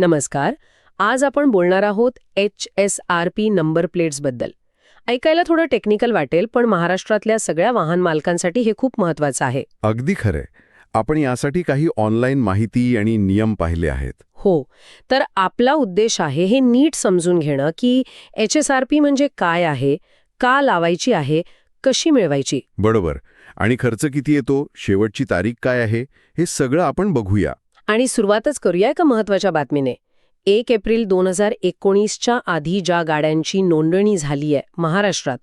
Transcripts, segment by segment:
नमस्कार. आज आपण बोलणार आहोत H S R P number प्लेट्सबद्दल. ऐकायला थोडं टेक्निकल वाटेल पण महाराष्ट्रातल्या सगळ्या वाहन मालकांसाठी हे खूप महत्वाचं आहे. अगदी खरंय. आपण यासाठी काही ऑनलाईन माहिती आणि नियम पाहिले आहेत. हो. तर आपला उद्देश आहे हे नीट समजून घेणं की एच एस आर पी म्हणजे काय आहे का लावायची आहे कशी मिळवायची? बरोबर. आणि खर्च किती येतो शेवटची तारीख काय आहे हे सगळं आपण बघूया. आणि सुरुवातच करूया एका महत्त्वाच्या बातमीने. एक एप्रिल दोन हजार एकोणीसच्या आधी ज्या गाड्यांची नोंदणी झाली आहे महाराष्ट्रात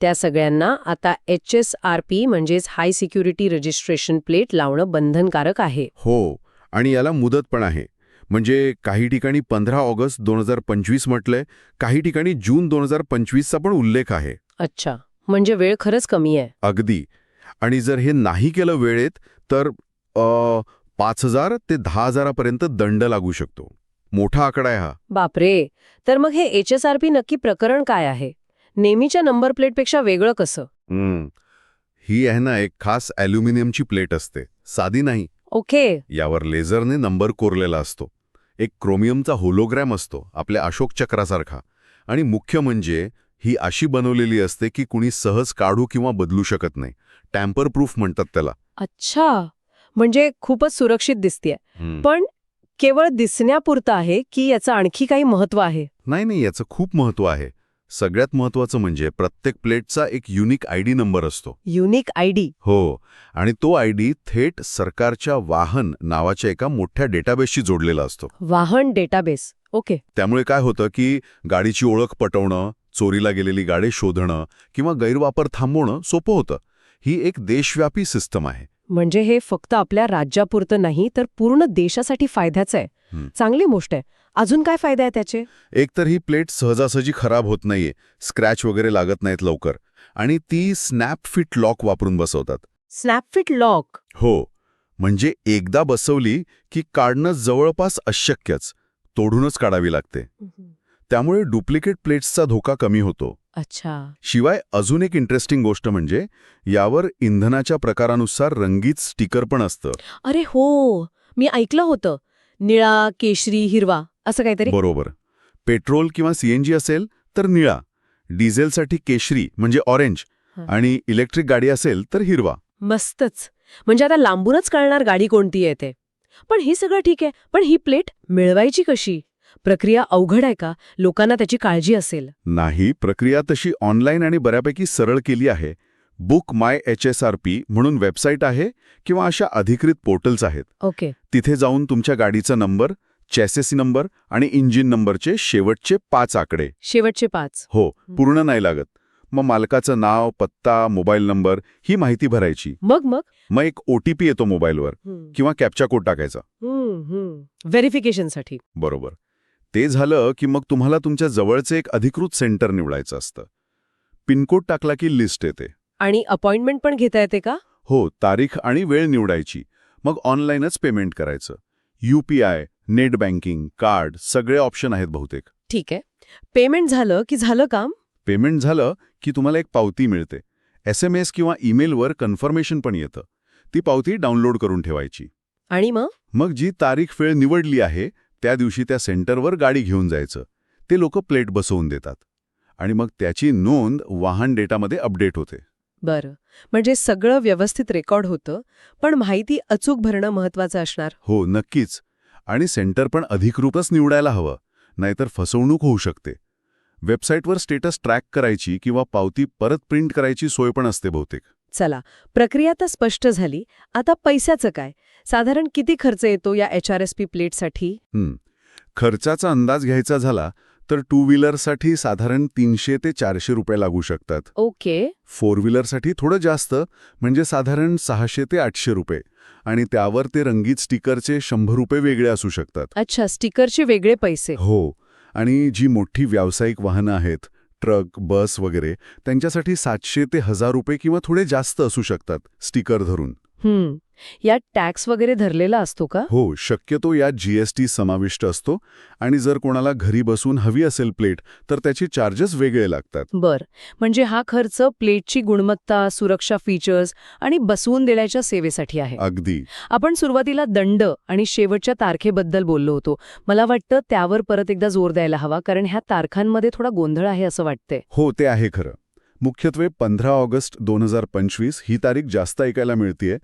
त्या सगळ्यांना आता एच एस आर पी म्हणजेच हाय सिक्युरिटी रजिस्ट्रेशन प्लेट लावणं बंधनकारक आहे. हो आणि याला मुदत पण आहे. म्हणजे काही ठिकाणी पंधरा ऑगस्ट दोन हजार पंचवीस म्हटलंय काही ठिकाणी जून दोन हजार पंचवीसचा पण उल्लेख आहे. अच्छा म्हणजे वेळ खरंच कमी आहे. अगदी. आणि जर हे नाही केलं वेळेत तर पाच हजार ते दहा हजारापर्यंत दंड लागू शकतो. मोठा आकडा आहे हा. बापरे! तर मग हे एच एस आर पी नक्की प्रकरण काय आहे? नेहमीच्या नंबर प्लेटपेक्षा वेगळं कसं? हम्म. ही आहे ना एक खास ॲल्युमिनियमची प्लेट असते. साधी नाही. ओके. यावर लेझरने नंबर कोरलेला असतो. एक क्रोमियमचा होलोग्रॅम असतो आपल्या अशोक चक्रासारखा. आणि मुख्य म्हणजे ही अशी बनवलेली असते की कुणी सहज काढू किंवा बदलू शकत नाही. टॅम्पर प्रूफ म्हणतात त्याला. अच्छा! म्हणजे खूपच सुरक्षित दिसतेय. पण केवळ दिसण्यापुरतं आहे की याचं आणखी काही महत्त्व आहे? नाही नाही याचं खूप महत्त्व आहे. सगळ्यात महत्वाचं म्हणजे प्रत्येक प्लेटचा एक युनिक आयडी नंबर असतो. युनिक आयडी हो आणि तो आयडी थेट सरकारच्या वाहन नावाच्या एका मोठ्या डेटाबेसशी जोडलेला असतो. वाहन डेटाबेस. ओके. त्यामुळे काय होतं की गाडीची ओळख पटवणं चोरीला गेलेली गाडी शोधणं किंवा गैरवापर थांबवणं सोपं होतं. ही एक देशव्यापी सिस्टम आहे. म्हणजे हे फक्त आपल्या राज्यापुरतं नाही तर पूर्ण देशासाठी फायद्याचं आहे. चांगली गोष्ट आहे. अजून काय फायदा आहे त्याचे? एकतर ही प्लेट सहजासहजी खराब होत नाहीये. स्क्रॅच वगैरे लागत नाहीत लवकर. आणि ती स्नॅप फिट लॉक वापरून बसवतात. Snap fit lock? हो. म्हणजे एकदा बसवली की काढणं जवळपास अशक्यच. तोडूनच काढावी लागते. त्यामुळे डुप्लिकेट प्लेट्सचा धोका कमी होतो. अच्छा. शिवाय अजून एक इंटरेस्टिंग गोष्ट म्हणजे यावर इंधनाच्या प्रकारानुसार रंगीत स्टिकर पण असतं. अरे हो मी ऐकलं होतं. निळा केशरी हिरवा असं काहीतरी. बरोबर. पेट्रोल किंवा सीएनजी असेल तर निळा. डिझेलसाठी केशरी म्हणजे ऑरेंज. आणि इलेक्ट्रिक गाडी असेल तर हिरवा. मस्तच. म्हणजे आता लांबूनच कळणार गाडी कोणती आहे ते. पण ही सगळं ठीक आहे. पण ही प्लेट मिळवायची कशी? प्रक्रिया अवघड आहे का? लोकांना त्याची काळजी असेल. नाही प्रक्रिया तशी ऑनलाईन आणि बऱ्यापैकी सरळ केली आहे. Book my H S R P म्हणून वेबसाईट आहे किंवा अशा अधिकृत पोर्टल्स आहेत. ओके. तिथे जाऊन तुमच्या गाडीचा नंबर चॅसेसी नंबर आणि इंजिन नंबरचे शेवटचे पाच आकडे. शेवटचे पाच. हो पूर्ण नाही लागत. मग मालकाचं नाव पत्ता मोबाईल नंबर ही माहिती भरायची. मग मग? मग एक ओटीपी येतो मोबाईलवर किंवा कॅप्चा कोड टाकायचा. व्हेरिफिकेशनसाठी बरोबर. ते झालं की मग तुम्हाला तुमच्या जवळचे एक अधिकृत सेंटर निवडायचं असतं. पिनकोड टाकला की लिस्ट येते. आणि अपॉइंटमेंट पण घेता येते का? हो तारीख आणि वेळ निवडायची. मग ऑनलाईनच पेमेंट करायचं. यूपीआय नेट बँकिंग कार्ड सगळे ऑप्शन आहेत बहुतेक. ठीक आहे. पेमेंट झालं की झालं काम? पेमेंट झालं की तुम्हाला एक पावती मिळते. एस एम एस किंवा ईमेलवर कन्फर्मेशन पण येतं. ती पावती डाउनलोड करून ठेवायची. आणि मग? मग जी तारीख वेळ निवडली आहे त्या दिवशी त्या सेंटरवर गाडी घेऊन जायचं. ते लोक प्लेट बसवून देतात. आणि मग त्याची नोंद वाहन डेटामध्ये अपडेट होते. बरं. म्हणजे सगळं व्यवस्थित रेकॉर्ड होतं पण माहिती अचूक भरणं महत्वाचं असणार? हो नक्कीच. आणि सेंटर पण अधिकृतच निवडायला हवं नाहीतर फसवणूक होऊ शकते. वेबसाईटवर स्टेटस ट्रॅक करायची किंवा पावती परत प्रिंट करायची सोय पण असते बहुतेक. चला प्रक्रिया तर स्पष्ट झाली. आता पैशाचं काय? साधारण किती खर्च येतो या एच आर एस पी प्लेटसाठी. खर्चाचा अंदाज घ्यायचा झाला तर टू व्हीलरसाठी साधारण तीनशे ते चारशे रुपये लागू शकतात. ओके. फोर व्हीलरसाठी थोडं जास्त म्हणजे साधारण सहाशे ते आठशे रुपये. आणि त्यावर ते रंगीत स्टिकरचे शंभर रुपये वेगळे असू शकतात. अच्छा स्टिकरचे वेगळे पैसे. हो. आणि जी मोठी व्यावसायिक वाहनं आहेत ट्रक बस वगैरे त्यांच्यासाठी सातशे ते हजार रुपये किंवा थोडे जास्त असू शकतात स्टिकर धरून. हम्म. यात टॅक्स वगैरे धरलेला असतो का? हो शक्यतो यात जीएसटी समाविष्ट असतो आणि जर कोणाला घरी बसून हवी असेल प्लेट तर त्याचे चार्जेस वेगळे लागतात. बर. म्हणजे हा खर्च प्लेटची गुणवत्ता सुरक्षा फीचर्स आणि बसवून देण्याच्या सेवेसाठी आहे. अगदी. आपण सुरुवातीला दंड आणि शेवटच्या तारखेबद्दल बोललो होतो. मला वाटतं त्यावर परत एकदा जोर द्यायला हवा कारण ह्या तारखांमध्ये थोडा गोंधळ आहे असं वाटतंय. हो ते आहे खरं. मुख्यत्वे पंधरा ऑगस्ट दोन हजार पंचवीस ही तारीख जास्त ऐकायला मिळतीये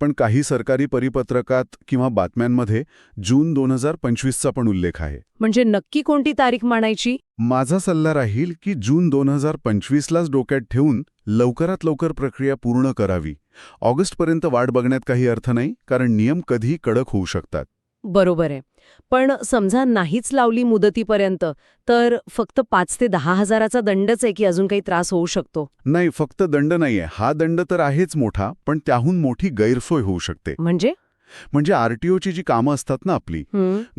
पण काही सरकारी परिपत्रकात किंवा बातम्यांमध्ये जून दोन हजार पंचवीसचा पण उल्लेख आहे. म्हणजे नक्की कोणती तारीख मानायची? माझा सल्ला राहील की जून दोन हजार पंचवीसलाच डोक्यात ठेवून लवकरात लवकर प्रक्रिया पूर्ण करावी. ऑगस्टपर्यंत वाट बघण्यात काही अर्थ नाही कारण नियम कधीही कडक होऊ शकतात. बरोबर आहे. पण समजा नाहीच लावली मुदतीपर्यंत तर फक्त पाच ते दहा हजाराचा दंडच आहे की अजून काही त्रास होऊ शकतो? नाही फक्त दंड नाहीये. हा दंड तर आहेच मोठा पण त्याहून मोठी गैरसोय होऊ शकते. म्हणजे? म्हणजे आरटीओची जी कामं असतात ना आपली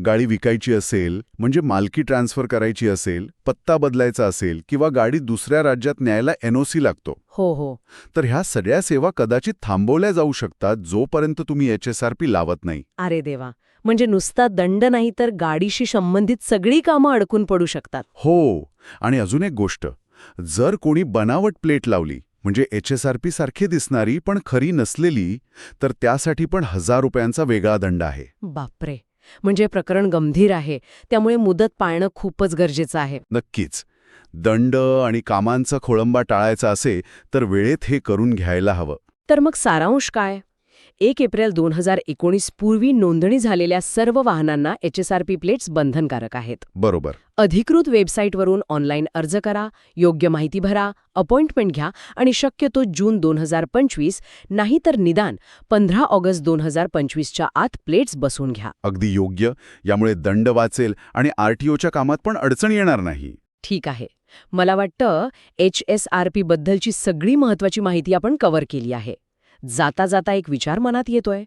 गाडी विकायची असेल म्हणजे मालकी ट्रान्सफर करायची असेल पत्ता बदलायचा असेल किंवा गाडी दुसऱ्या राज्यात न्यायला एनओसी लागतो. हो हो. तर ह्या सगळ्या सेवा कदाचित थांबवल्या जाऊ शकतात जोपर्यंत तुम्ही एच एस आर पी लावत नाही. अरे देवा. म्हणजे नुसता दंड नाही तर गाडीशी संबंधित सगळी कामं अडकून पडू शकतात. हो आणि अजून एक गोष्ट. जर कोणी बनावट प्लेट लावली म्हणजे एच एस आर पी सारखी दिसणारी पण खरी नसलेली तर त्यासाठी पण हजार रुपयांचा वेगळा दंड आहे. बापरे! म्हणजे प्रकरण गंभीर आहे. त्यामुळे मुदत पाळणं खूपच गरजेचं आहे. नक्कीच. दंड आणि कामांचा खोळंबा टाळायचा असे तर वेळेत हे करून घ्यायला हवं. तर मग सारांश काय? एक एप्रिल दोन हजार एकोणीस पूर्वी नोंदणी झालेल्या सर्व वाहनांना H S R P plates बंधनकारक आहेत. बरोबर. अधिकृत वेबसाईटवरून ऑनलाईन अर्ज करा योग्य माहिती भरा अपॉइंटमेंट घ्या आणि शक्यतो जून दोन हजार पंचवीस नाहीतर निदान पंधरा ऑगस्ट दोन हजार पंचवीसच्या आत प्लेट्स बसवून घ्या. अगदी योग्य. यामुळे दंड वाचेल आणि आरटीओच्या कामात पण अडचण येणार नाही. ठीक आहे. मला वाटतं एच एस आर पी बद्दलची सगळी महत्वाची माहिती आपण कव्हर केली आहे. जाता जाता एक विचार मनात येतोय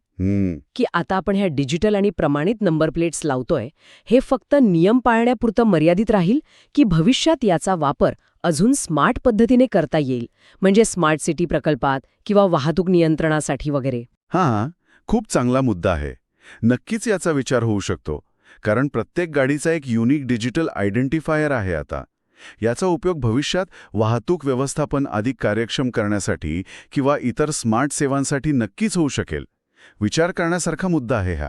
की आता आपण ह्या डिजिटल आणि प्रमाणित नंबर प्लेट्स लावतोय हे फक्त नियम पाळण्यापुरतं मर्यादित राहील की भविष्यात याचा वापर अजून स्मार्ट पद्धतीने करता येईल म्हणजे स्मार्ट सिटी प्रकल्पात किंवा वाहतूक नियंत्रणासाठी वगैरे? हां. खूप चांगला मुद्दा आहे. नक्कीच याचा विचार होऊ शकतो कारण प्रत्येक गाडीचा एक युनिक डिजिटल आयडेंटिफायर आहे आता. याचा उपयोग भविष्यात वाहतूक व्यवस्थापन अधिक कार्यक्षम करण्यासाठी किंवा इतर स्मार्ट सेवांसाठी नक्कीच होऊ शकेल. विचार करण्यासारखा मुद्दा आहे हा.